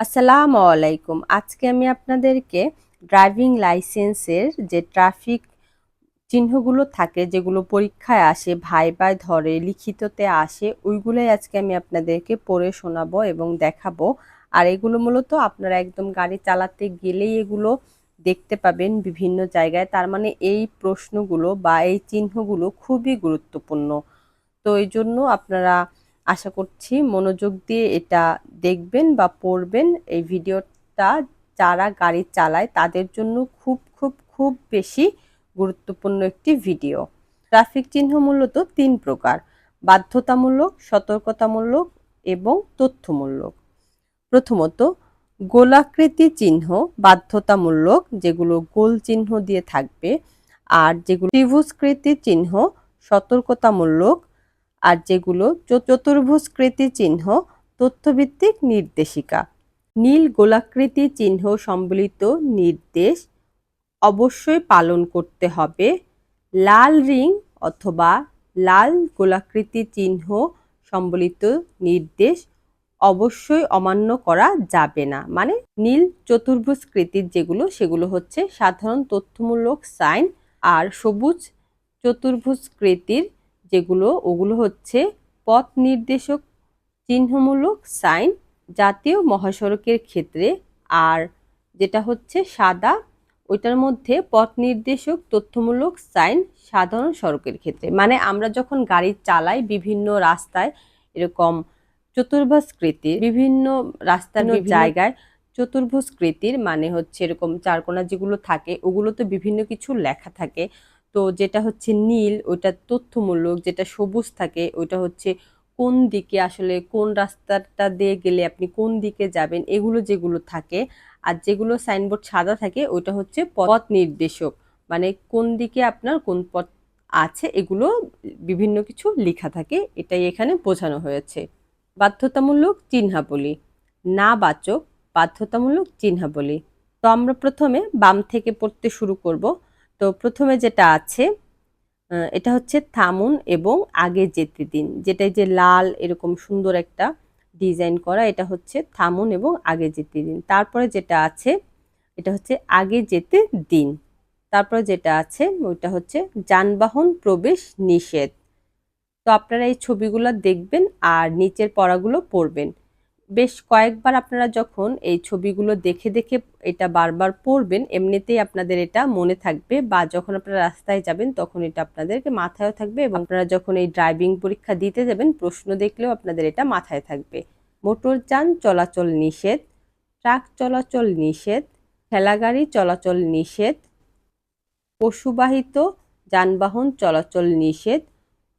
আসসালামু আলাইকুম। আজকে আমি আপনাদেরকে ড্রাইভিং লাইসেন্সের যে ট্রাফিক চিহ্নগুলো থাকে, যেগুলো পরীক্ষায় আসে, ভাই ভাই ধরে, লিখিততে আসে, ওইগুলোই আজকে আমি আপনাদেরকে পড়ে শোনাবো এবং দেখাবো। আর এগুলো মূলত আপনারা একদম গাড়ি চালাতে গেলেই এগুলো দেখতে পাবেন বিভিন্ন জায়গায়। তার মানে এই প্রশ্নগুলো বা এই চিহ্নগুলো খুবই গুরুত্বপূর্ণ। তো এই জন্য আপনারা আশা করছি মনোযোগ দিয়ে এটা দেখবেন বা পড়বেন। এই ভিডিওটা যারা গাড়ি চালায় তাদের জন্য খুব খুব খুব বেশি গুরুত্বপূর্ণ একটি ভিডিও। ট্রাফিক চিহ্ন মূলত তিন প্রকার, বাধ্যতামূলক, সতর্কতামূলক এবং তথ্যমূলক। প্রথমত, গোলাকৃতি চিহ্ন, বাধ্যতামূলক, যেগুলো গোল চিহ্ন দিয়ে থাকবে, আর যেগুলো ত্রিভুজকৃতি চিহ্ন, সতর্কতামূলক আর যেগুলো চতুর্ভুজকৃতি চিহ্ন, তথ্যভিত্তিক নির্দেশিকা। নীল গোলাকৃতি চিহ্ন সম্বলিত নির্দেশ অবশ্যই পালন করতে হবে। লাল রিং অথবা লাল গোলাকৃতি চিহ্ন সম্বলিত নির্দেশ অবশ্যই অমান্য করা যাবে না। মানে নীল চতুর্ভুজকৃতির যেগুলো, সেগুলো হচ্ছে সাধারণ তথ্যমূলক সাইন আর সবুজ চতুর্ভুজকৃতির যেগুলো ওগুলো হচ্ছে পথ নির্দেশক চিহ্নমূলক সাইন জাতীয় মহাসড়কের ক্ষেত্রে আর যেটা হচ্ছে সাদা ওইটার মধ্যে পথ নির্দেশক তথ্যমূলক সাইন সাধারণ সড়কের ক্ষেত্রে। মানে আমরা যখন গাড়ি চালাই বিভিন্ন রাস্তায় এরকম চতুর্ভুজকৃতির বিভিন্ন রাস্তার জায়গায় চতুর্ভুজকৃতির মানে হচ্ছে এরকম চারকোনা যেগুলো থাকে ওগুলোতে বিভিন্ন কিছু লেখা থাকে। তো যেটা হচ্ছে নীল, ওইটা তথ্যমূলক, যেটা সবুজ থাকে, ওইটা হচ্ছে কোন দিকে আসলে, কোন রাস্তাটা দিয়ে গেলে আপনি কোন দিকে যাবেন, এগুলো যেগুলো থাকে, আর যেগুলো সাইনবোর্ড সাদা থাকে, ওইটা হচ্ছে পথ নির্দেশক। মানে কোন দিকে আপনার কোন পথ আছে, এগুলো বিভিন্ন কিছু লেখা থাকে, এটাই এখানে বোঝানো হয়েছে। বাধ্যতামূলক চিহ্নাবলী। না বাচক বাধ্যতামূলক চিহ্নাবলী। তো আমরা প্রথমে বাম থেকে পড়তে শুরু করব। তো প্রথমে যেটা আছে এটা হচ্ছে থামুন এবং আগে যেতে দিন। যেটা যে লাল এরকম সুন্দর একটা ডিজাইন করা, এটা হচ্ছে থামুন এবং আগে যেতে দিন। তারপরে যেটা আছে, এটা হচ্ছে আগে যেতে দিন। তারপরে যেটা আছে, ওইটা হচ্ছে যানবাহন প্রবেশ নিষেধ। তো আপনারা এই ছবিগুলো দেখবেন আর নিচের পড়াগুলো পড়বেন। বেশ কয়েকবার আপনারা যখন এই ছবিগুলো দেখে দেখে এটা বারবার পড়বেন, এমনিতেই আপনাদের এটা মনে থাকবে বা যখন আপনারা রাস্তায় যাবেন তখন এটা আপনাদেরকে মাথায়ও থাকবে এবং আপনারা যখন এই ড্রাইভিং পরীক্ষা দিতে যাবেন, প্রশ্ন দেখলেও আপনাদের এটা মাথায় থাকবে। মোটরযান চলাচল নিষেধ, ট্রাক চলাচল নিষেধ, ঠেলাগাড়ি চলাচল নিষেধ, পশুবাহিত যানবাহন চলাচল নিষেধ,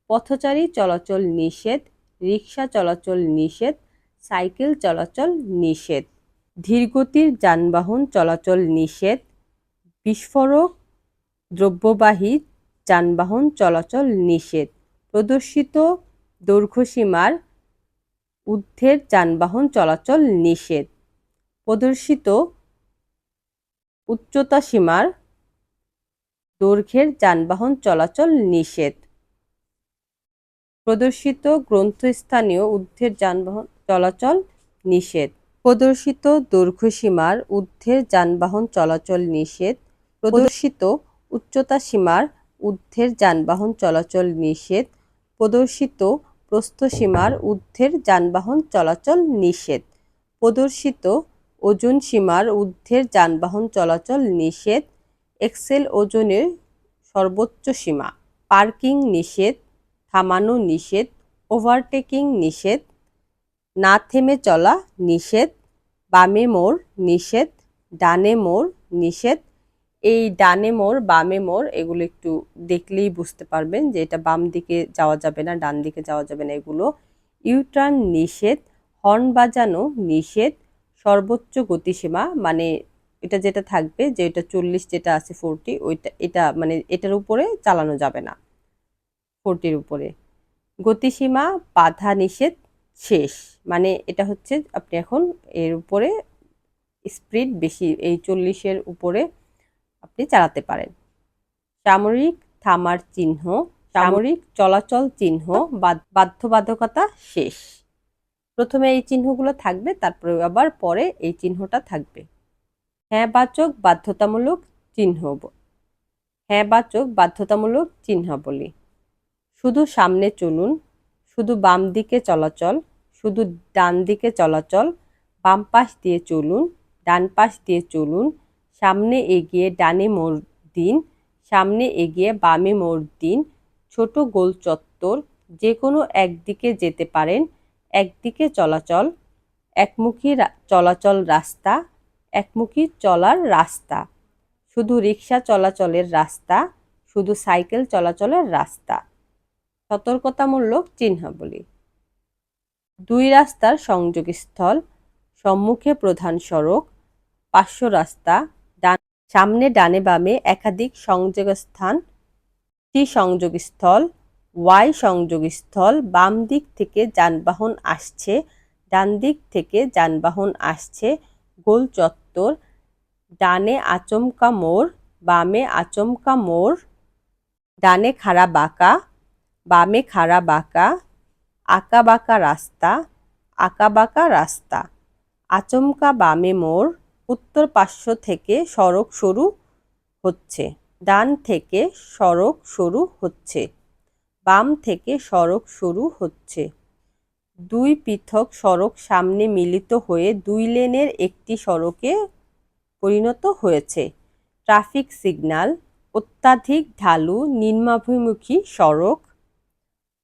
পথচারী চলাচল নিষেধ, রিক্সা চলাচল নিষেধ সাইকেল চলাচল নিষেধ। ধীরগতির যানবাহন চলাচল নিষেধ। বিস্ফোরক দ্রব্যবাহী যানবাহন চলাচল নিষেধ। প্রদর্শিত দৈর্ঘ্যসীমার ঊর্ধ্বের যানবাহন চলাচল নিষেধ। প্রদর্শিত উচ্চতা সীমার দৈর্ঘ্যের যানবাহন চলাচল নিষেধ। প্রদর্শিত গ্রন্থস্থানীয় ঊর্ধ্বের যানবাহন চলাচল নিষেধ। প্রদর্শিত দৈর্ঘ্যসীমার ঊর্ধ্বের যানবাহন চলাচল নিষেধ। প্রদর্শিত উচ্চতা সীমার ঊর্ধ্বের যানবাহন চলাচল নিষেধ। প্রদর্শিত প্রস্থসীমার ঊর্ধ্বের যানবাহন চলাচল নিষেধ। প্রদর্শিত ওজন সীমার ঊর্ধ্বের যানবাহন চলাচল নিষেধ। এক্সেল ওজনের সর্বোচ্চ সীমা। পার্কিং নিষেধ। থামানো নিষেধ। ওভারটেকিং নিষেধ। না থেমে চলা নিষেধ, বামে মোড় নিষেধ, ডানে মোড় নিষেধ। এই ডানে মোড়, বামে মোড় এগুলো একটু দেখলেই বুঝতে পারবেন যে এটা বাম দিকে যাওয়া যাবে না, ডান দিকে যাওয়া যাবে না এগুলো। ইউটার্ন নিষেধ, হর্ন বাজানো নিষেধ, সর্বোচ্চ গতিসীমা মানে এটা যেটা থাকবে যে এটা চল্লিশ যেটা আছে ফোরটি, ওইটা, এটা মানে এটার উপরে চালানো যাবে না, ফোরটির উপরে। গতিসীমা, বাধা নিষেধ শেষ। মানে এটা হচ্ছে আপনি এখন এর উপরে স্পিড বেশি, এই চল্লিশের উপরে আপনি চালাতে পারেন। সামরিক থামার চিহ্ন, সামরিক চলাচল চিহ্ন বাধ্যবাধকতা শেষ। প্রথমে এই চিহ্নগুলো থাকবে, তারপরে আবার পরে এই চিহ্নটা থাকবে। হ্যাঁ বাচক বাধ্যতামূলক চিহ্ন হ্যাঁ বাচক বাধ্যতামূলক চিহ্নাবলী। শুধু সামনে চলুন শুধু বাম দিকে চলাচল, শুধু ডান দিকে চলাচল, বাম পাশ দিয়ে চলুন, ডান পাশ দিয়ে চলুন, সামনে এগিয়ে ডানে মোড় দিন, সামনে এগিয়ে বামে মোড় দিন, ছোট গোল চত্বর যে কোনো একদিকে যেতে পারেন, একদিকে চলাচল, একমুখী চলাচল রাস্তা, একমুখী চলার রাস্তা, শুধু রিক্সা চলাচলের রাস্তা, শুধু সাইকেল চলাচলের রাস্তা। সতর্কতামূলক চিহ্নাবলী। দুই রাস্তার সংযোগস্থল, সম্মুখে প্রধান সড়ক, পার্শ্ব রাস্তা, ডান, সামনে ডানে বামে একাধিক সংযোগস্থান টি সংযোগস্থল, ওয়াই সংযোগস্থল, বাম দিক থেকে যানবাহন আসছে, ডান দিক থেকে যানবাহন আসছে, গোল চত্বর, ডানে আচমকা মোড়, বামে আচমকা মোড়, ডানে খাড়া বাঁকা বামে খাড়া বাঁকা, আঁকা বাঁকা রাস্তা, আঁকা বাঁকা রাস্তা। আচমকা বামে মোড়, উত্তর পার্শ্ব থেকে সড়ক শুরু হচ্ছে, ডান থেকে সড়ক শুরু হচ্ছে, বাম থেকে সড়ক শুরু হচ্ছে। দুই পৃথক সড়ক সামনে মিলিত হয়ে দুই লেনের একটি সড়কে পরিণত হয়েছে। ট্রাফিক সিগন্যাল, অত্যাধিক ঢালু, নিম্নাভিমুখী সড়ক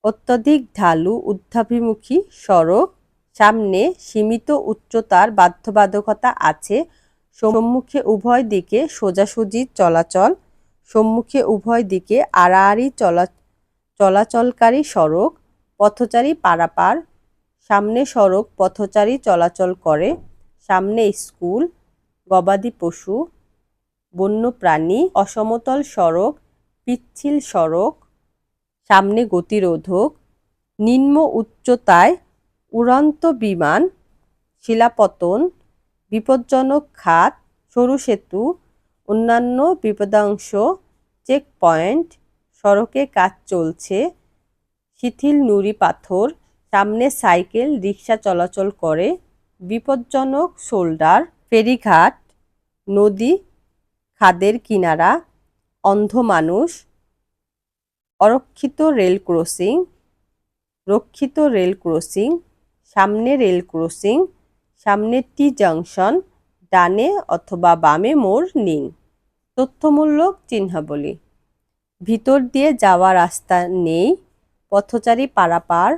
অত্যধিক ঢালু ঊর্ধ্বাভিমুখী সড়ক সামনে সীমিত উচ্চতার বাধ্যবাধকতা আছে। সম্মুখে উভয় দিকে সোজাসুজি চলাচল, সম্মুখে উভয় দিকে আড়াআড়ি চলা, চলাচলকারী সড়ক, পথচারী পারাপার, সামনে সড়ক পথচারী চলাচল করে, সামনে স্কুল, গবাদি পশু, বন্যপ্রাণী, অসমতল সড়ক, পিচ্ছিল সড়ক সামনে গতিরোধক, নিম্ন উচ্চতায় উড়ন্ত বিমান, শিলাপতন, বিপজ্জনক খাত, সরু সেতু, অন্যান্য বিপদাংশ চেকপয়েন্ট সড়কে কাজ চলছে, শিথিল নুড়ি পাথর, সামনে সাইকেল, রিক্সা চলাচল করে, বিপজ্জনক শোল্ডার, ফেরিঘাট, নদী, খাদের কিনারা, অন্ধ মানুষ অরক্ষিত রেল ক্রসিং, রক্ষিত রেল ক্রসিং, সামনে রেল ক্রসিং, সামনে টি জাংশন, ডানে অথবা বামে মোড় নিন। তথ্যমূলক চিহ্নাবলী। ভিতর দিয়ে যাওয়া রাস্তা নেই, পথচারী পারাপার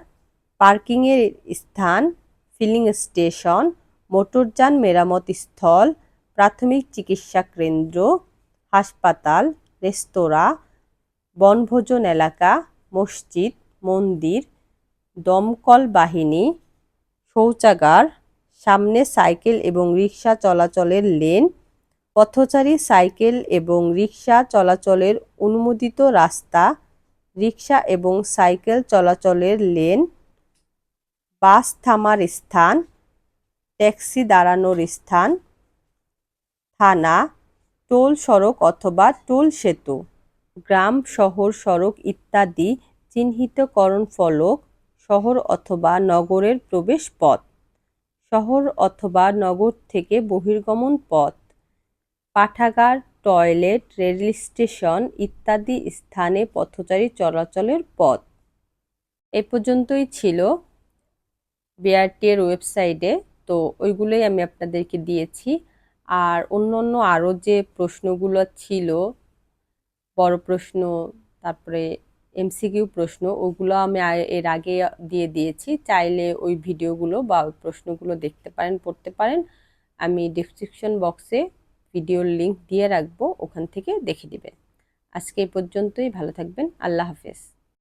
পার্কিংয়ের স্থান, ফিলিং স্টেশন, মোটরযান মেরামত স্থল, প্রাথমিক চিকিৎসা কেন্দ্র, হাসপাতাল, রেস্তোরাঁ বনভোজন এলাকা, মসজিদ, মন্দির, দমকল বাহিনী, শৌচাগার, সামনে সাইকেল এবং রিক্সা চলাচলের লেন, পথচারী সাইকেল এবং রিক্সা চলাচলের অনুমোদিত রাস্তা, রিক্সা এবং সাইকেল চলাচলের লেন, বাস থামার স্থান, ট্যাক্সি দাঁড়ানোর স্থান, থানা, টোল সড়ক অথবা টোল সেতু। গ্রাম, শহর, সড়ক ইত্যাদি চিহ্নিতকরণ ফলক শহর অথবা নগরের প্রবেশ পথ। শহর অথবা নগর থেকে বহির্গমন পথ। পাঠাগার, টয়লেট, রেল স্টেশন ইত্যাদি স্থানে পথচারী চলাচলের পথ। এ পর্যন্তই ছিল বিআরটি এর ওয়েবসাইটে, তো ওইগুলোই আমি আপনাদেরকে দিয়েছি। আর অন্য অন্য আরও যে প্রশ্নগুলো ছিল বড় প্রশ্ন, তারপরে এমসিকিউ প্রশ্ন, ওগুলো আমি এর আগে দিয়ে দিয়েছি। চাইলে ওই ভিডিওগুলো বা ওই প্রশ্নগুলো দেখতে পারেন, পড়তে পারেন। আমি ডিসক্রিপশন বক্সে ভিডিওর লিঙ্ক দিয়ে রাখব, ওখান থেকে দেখে দিবেন আজকে এই পর্যন্তই, ভালো থাকবেন, আল্লাহ হাফেজ।